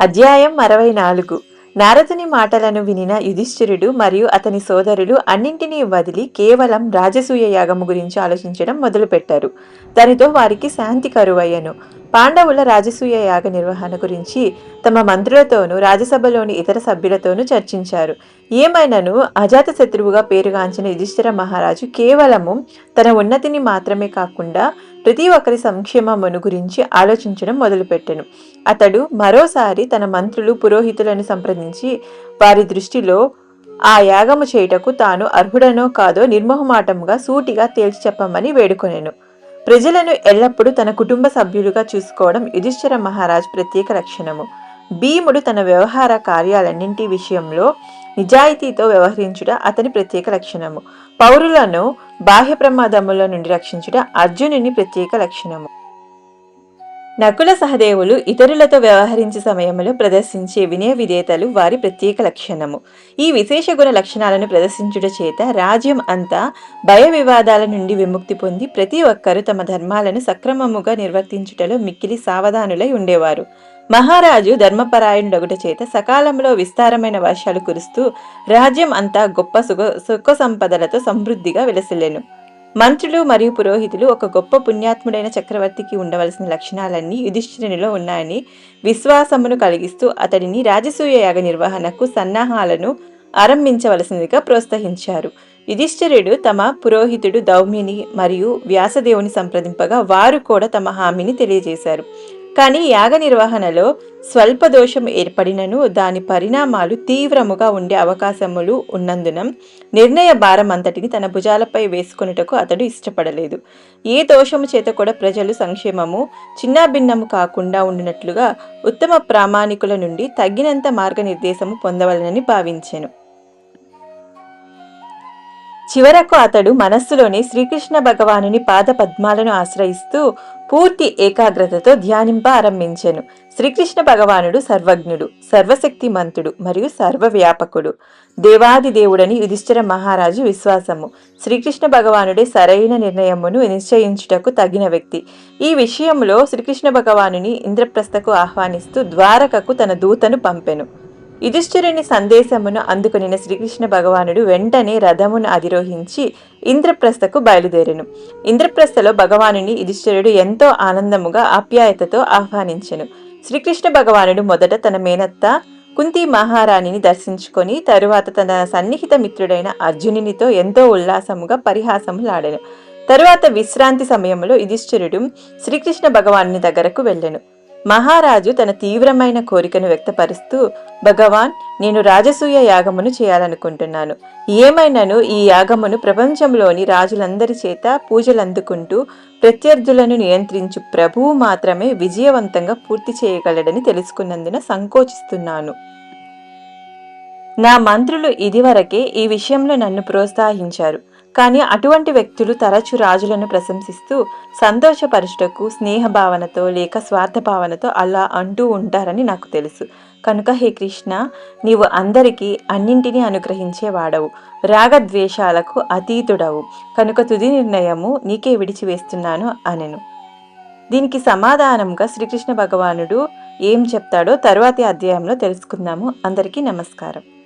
అధ్యాయం అరవై నాలుగు. నారదుని మాటలను వినిన యుధిష్ఠిరుడు మరియు అతని సోదరులు అన్నింటినీ వదిలి కేవలం రాజసూయ యాగము గురించి ఆలోచించడం మొదలుపెట్టారు. దానితో వారికి శాంతి కరువయ్యను. పాండవుల రాజసూయ యాగ నిర్వహణ గురించి తమ మంత్రులతోనూ రాజ్యసభలోని ఇతర సభ్యులతోనూ చర్చించారు. ఏమైనను అజాత శత్రువుగా పేరుగాంచిన యుధిష్ఠిర మహారాజు కేవలము తన ఉన్నతిని మాత్రమే కాకుండా ప్రతి ఒక్కరి సంక్షేమమును గురించి ఆలోచించడం మొదలుపెట్టెను. అతడు మరోసారి తన మంత్రులు పురోహితులను సంప్రదించి వారి దృష్టిలో ఆ యాగము చేయుటకు తాను అర్హుడనో కాదో నిర్మోహమాటముగా సూటిగా తేల్చి చెప్పమని వేడుకొనెను. ప్రజలను ఎల్లప్పుడూ తన కుటుంబ సభ్యులుగా చూసుకోవడం యుధిష్ఠిర మహారాజ్ ప్రత్యేక లక్షణము. భీముడు తన వ్యవహార కార్యాలన్నింటి విషయంలో నిజాయితీతో వ్యవహరించుట అతని ప్రత్యేక లక్షణము. పౌరులను బాహ్య ప్రమాదముల నుండి రక్షించుట అర్జునుని ప్రత్యేక లక్షణము. నకుల సహదేవులు ఇతరులతో వ్యవహరించే సమయంలో ప్రదర్శించే వినయ విధేతలు వారి ప్రత్యేక లక్షణము. ఈ విశేష గుణ లక్షణాలను ప్రదర్శించుట చేత రాజ్యం అంతా భయ వివాదాల నుండి విముక్తి పొంది ప్రతి ఒక్కరూ తమ ధర్మాలను సక్రమముగా నిర్వర్తించుటలో మిక్కిలి సావధానులై ఉండేవారు. మహారాజు ధర్మపరాయణుడొకట చేత సకాలంలో విస్తారమైన వర్షాలు కురుస్తూ రాజ్యం అంతా గొప్ప సుఖ సుఖ సంపదలతో సమృద్ధిగా విలసిల్లెను. మంత్రులు మరియు పురోహితులు ఒక గొప్ప పుణ్యాత్ముడైన చక్రవర్తికి ఉండవలసిన లక్షణాలన్నీ యుధిష్ఠిరునిలో ఉన్నాయని విశ్వాసమును కలిగిస్తూ అతడిని రాజసూయ యాగ నిర్వహణకు సన్నాహాలను ఆరంభించవలసిందిగా ప్రోత్సహించారు. యుధిష్ఠిరుడు తమ పురోహితుడు దౌమ్యుని మరియు వ్యాసదేవుని సంప్రదింపగా వారు కూడా తమ హామీని తెలియజేశారు. కానీ యాగ నిర్వహణలో స్వల్ప దోషం ఏర్పడినను దాని పరిణామాలు తీవ్రముగా ఉండే అవకాశములు ఉన్నందున నిర్ణయ భారం అంతటిని తన భుజాలపై వేసుకొనుటకు అతడు ఇష్టపడలేదు. ఏ దోషము చేత కూడా ప్రజలు సంక్షేమము చిన్నాభిన్నము కాకుండా ఉండినట్లుగా ఉత్తమ ప్రామాణికుల నుండి తగినంత మార్గనిర్దేశము పొందవలనని భావించెను. చివరకు అతడు మనస్సులోనే శ్రీకృష్ణ భగవానుని పాద పద్మాలను ఆశ్రయిస్తూ పూర్తి ఏకాగ్రతతో ధ్యానింప ఆరంభించెను శ్రీకృష్ణ భగవానుడు సర్వజ్ఞుడు సర్వశక్తిమంతుడు మరియు సర్వవ్యాపకుడు. దేవాది దేవుడని యుధిష్ఠిర మహారాజు విశ్వాసము. శ్రీకృష్ణ భగవానుడే సరైన నిర్ణయమును నిశ్చయించుటకు తగిన వ్యక్తి. ఈ విషయంలో శ్రీకృష్ణ భగవానుని ఇంద్రప్రస్థకు ఆహ్వానిస్తూ ద్వారకకు తన దూతను పంపెను. యుధిష్ఠిరుని సందేశమును అందుకునిన శ్రీకృష్ణ భగవానుడు వెంటనే రథమును అధిరోహించి ఇంద్రప్రస్థకు బయలుదేరెను. ఇంద్రప్రస్థలో భగవానుని యుధిష్ఠిరుడు ఎంతో ఆనందముగా ఆప్యాయతతో ఆహ్వానించెను. శ్రీకృష్ణ భగవానుడు మొదట తన మేనత్త కుంతి మహారాణిని దర్శించుకొని తరువాత తన సన్నిహిత మిత్రుడైన అర్జునునితో ఎంతో ఉల్లాసముగా పరిహాసములాడెను. తరువాత విశ్రాంతి సమయంలో యుధిష్ఠిరుడు శ్రీకృష్ణ భగవానుని దగ్గరకు వెళ్ళెను. మహారాజు తన తీవ్రమైన కోరికను వ్యక్తపరుస్తూ భగవాన్ నేను రాజసూయ యాగమును చేయాలనుకుంటున్నాను. ఏమైనాను ఈ యాగమును ప్రపంచంలోని రాజులందరి చేత పూజలందుకుంటూ ప్రత్యర్థులను నియంత్రించు ప్రభువు మాత్రమే విజయవంతంగా పూర్తి చేయగలడని తెలుసుకున్నందున సంకోచిస్తున్నాను. నా మంత్రులు ఇదివరకే ఈ విషయంలో నన్ను ప్రోత్సహించారు. కానీ అటువంటి వ్యక్తులు తరచు రాజులను ప్రశంసిస్తూ సంతోషపరుచుటకు స్నేహభావనతో లేక స్వార్థభావనతో అలా అంటూ ఉంటారని నాకు తెలుసు. కనుక హే కృష్ణ నీవు అందరికీ అన్నింటినీ అనుగ్రహించేవాడవు రాగద్వేషాలకు అతీతుడవు. కనుక తుది నిర్ణయము నీకే విడిచివేస్తున్నాను అనెను. దీనికి సమాధానంగా శ్రీకృష్ణ భగవానుడు ఏం చెప్తాడో తరువాతి అధ్యాయంలో తెలుసుకుందాము. అందరికీ నమస్కారం.